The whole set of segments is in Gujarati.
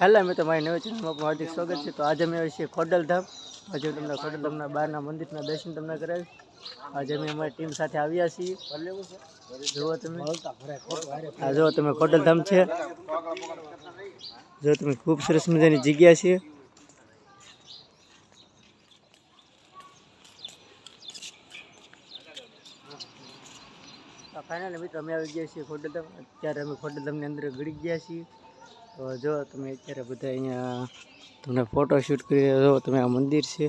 હેલો, અમે તમારી નવી ચેનલમાં હાર્દિક સ્વાગત છે. તો આજે અમે આવીએ છીએ ખોડલધામ. આજે તમને ખોડલધામના બહારના મંદિરના દર્શન તમને કરાવી આજે અમે અમારી ટીમ સાથે આવ્યા છીએ. જુઓ તમે. આ જુઓ તમે ખોડલધામ છે. જો તમે ખૂબ સરસ મજાની જગ્યા છે. ફાઇનલ મિત્રો, અમે આવી ગયા છીએ ખોડલધામ. અત્યારે અમે ખોડલધામની અંદર ગળી ગયા છીએ. તો જો તમે અત્યારે બધા અહીંયા તમને ફોટોશૂટ કરી રહ્યા છો, તમે આ મંદિર છે.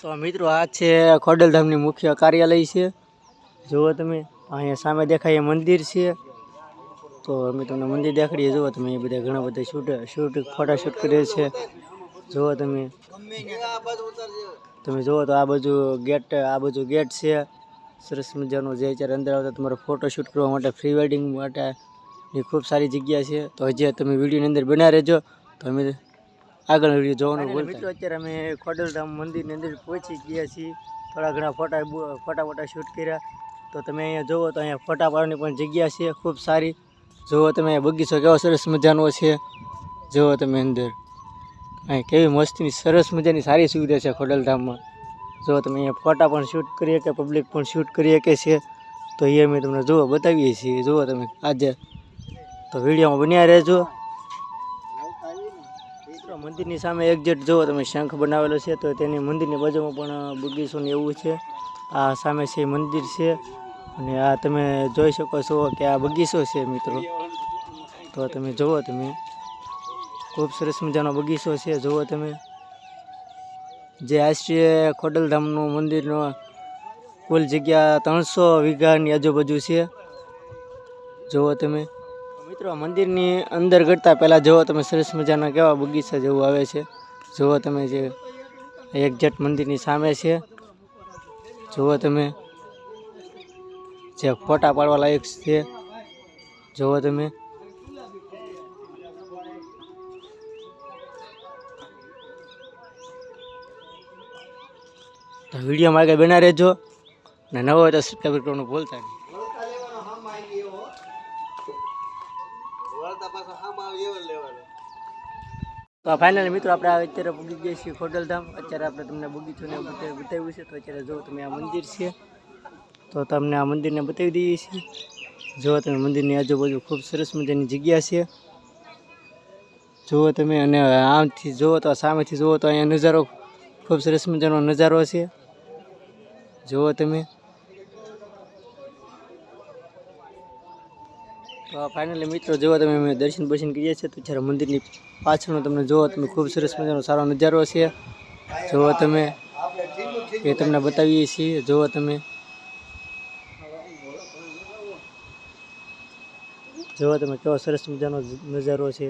તો મિત્રો આ છે ખોડલધામની મુખ્ય કાર્યાલય છે. જુઓ તમે, અહીંયા સામે દેખાય મંદિર છે. તો અમે તમને મંદિર દેખાડીએ, જુઓ તમે એ બધા ઘણા બધા શૂટ શૂટ ફોટોશૂટ કરીએ છે. જુઓ તમે. તમે જુઓ તો આ બાજુ ગેટ આ બાજુ ગેટ છે. સરસ મજાનો જે અત્યારે અંદર આવતા તમારો ફોટો શૂટ કરવા માટે પ્રી વેડિંગ માટે એ ખૂબ સારી જગ્યા છે. તો હજી તમે વિડીયોની અંદર બના રહેજો. તો અમે આગળ વીડિયો જોવાનું ભૂલતા મિત્રો અત્યારે અમે ખોડલધામ મંદિરની અંદર પહોંચી ગયા છીએ. થોડા ઘણા ફોટા ફોટા ફોટા શૂટ કર્યા. તો તમે અહીંયા જુઓ તો અહીંયા ફોટા પાડવાની પણ જગ્યા છે ખૂબ સારી. જુઓ તમે બગીચો કેવો સરસ મજાનો છે. જુઓ તમે અંદર. અહીં કેવી મસ્તની સરસ મજાની સારી સુવિધા છે ખોડલધામમાં. જો તમે અહીંયા ફોટા પણ શૂટ કરી શકે પબ્લિક પણ શૂટ કરી શકે છે. તો એ અમે તમને જુઓ બતાવીએ છીએ. જુઓ તમે આજે તો વિડીયોમાં બન્યા રહેજો. મિત્રો, મંદિરની સામે એક્ઝેક્ટ જુઓ તમે શંખ બનાવેલો છે તો તેની મંદિરની બાજુમાં પણ બગીચો એવું છે. આ સામે છે મંદિર છે. અને આ તમે જોઈ શકો છો કે આ બગીચો છે મિત્રો. તો તમે જુઓ તમે. ખૂબ સરસ મજાનો બગીચો છે જુઓ તમે. જે આશ્રય ખોડલધામનું મંદિરનો કુલ જગ્યા ત્રણસો વીઘાની આજુબાજુ છે. જુઓ તમે. મિત્રો, મંદિરની અંદર ગઢતા પહેલાં જુઓ તમે, સરસ મજાના કેવા બગીચા જેવું આવે છે. જુઓ તમે જે એક્ઝેક્ટ મંદિરની સામે છે. જુઓ તમે, જે ફોટા પાડવા લાયક છે. જુઓ તમે. તો વિડીયોમાં આગળ બના રહેજો. ને નવો હોય તો સબસ્ક્રાઈબ કરવાનું ભૂલતા નહીં. તો ફાઇનલ મિત્રો આપણે અત્યારે પૂગી ગયા છીએ ખોડલધામ. અત્યારે આપણે તમને બગીચોને બતાવી બતાવ્યું છે. તો અત્યારે જો તમે આ મંદિર છે, તો તમને આ મંદિરને બતાવી દઈએ છીએ. જો તમે મંદિરની આજુબાજુ ખૂબ સરસ મજાની જગ્યા છે. જુઓ તમે અને આમથી જુઓ તો સામેથી જુઓ તો અહીંયા નજારો ખૂબ સરસ મજાનો નજારો છે. જુઓ તમે તો ફાઇનલી મિત્રો જુઓ તમે અમે દર્શન બર્શન કરીએ છીએ તો જ્યારે મંદિરની પાછળનો તમને જુઓ તમે ખૂબ સરસ મજાનો સારો નજારો છે. જુઓ તમે એ તમને બતાવીએ છીએ. જુઓ તમે. જુઓ તમે કેવો સરસ મજાનો નજારો છે.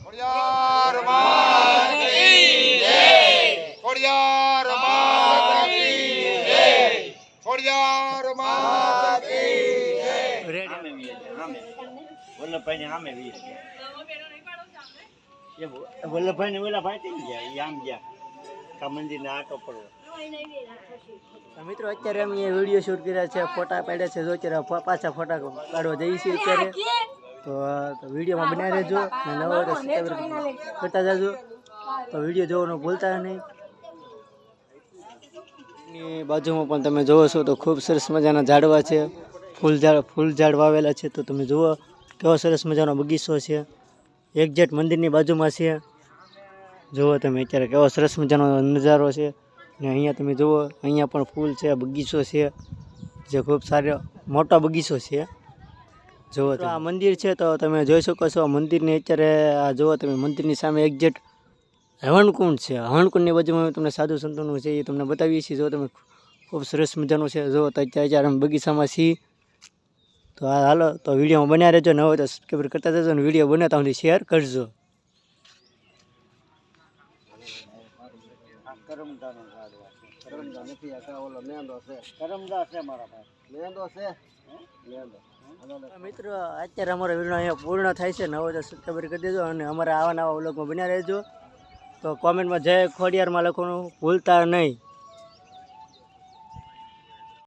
ખોડિયાર વલ્લભભાઈ ને વીર વલ્લભભાઈ ને ઓલા ભાઈ થઈ ગયા એ આમ ગયા. કા મંદિર ને આટો પડવો મિત્રો અત્યારે અમે વીડિયો શૂટ કર્યા છે ફોટા પાડ્યા છે જો અત્યારે પાછા ફોટા કાઢવા જઈએ છીએ અત્યારે. તો તો વિડીયોમાં બનાવી રહેજો અને નવા કરતા જજો. તો વીડિયો જોવાનું ભૂલતા નહીં. ની બાજુમાં પણ તમે જોવો છો તો ખૂબ સરસ મજાના ઝાડવા છે. ફૂલ ઝાડ ફૂલ ઝાડ વાવેલા છે, તો તમે જુઓ કેવો સરસ મજાનો બગીચો છે. એક્ઝેટ મંદિરની બાજુમાં છે. જુઓ તમે અત્યારે કેવો સરસ મજાનો નજારો છે. ને અહીંયા તમે જુઓ, અહીંયા પણ ફૂલ છે, બગીચો છે, જે ખૂબ સારો, મોટો બગીચો છે. જુઓ તો આ મંદિર છે, તો તમે જોઈ શકો છો મંદિરની અત્યારે, આ જુઓ તમે, મંદિરની સામે એક્ઝેટ હવનકુંડ છે. હવનકુંડની બાજુમાં તમને સાધુ સંતોનું છે એ તમને બતાવીએ છીએ. જો તમે, ખૂબ સરસ મજાનું છે. જો અત્યારે અમે બગીચામાં છીએ. તો આ હાલો તો વિડીયોમાં બન્યા રહેજો ને હોય તો સબસ્ક્રાઈબર કરતા જજો ને વીડિયો બને તો શેર કરજો. કરમદા નો કરમદા નથી આ ઓલો મેંદો છે. કરમદા છે મારા ભાઈ. મેંદો છે? મિત્રો અત્યારે અમારો વીડિયો અહીંયા પૂર્ણ થાય છે. નવો તો સબસ્ક્રાઈબર કરી દેજો અને અમારા આવા નવા વ્લોગમાં બન્યા રહેજો. તો કોમેન્ટમાં જય ખોડિયારમાં લખવાનું ભૂલતા નહીં.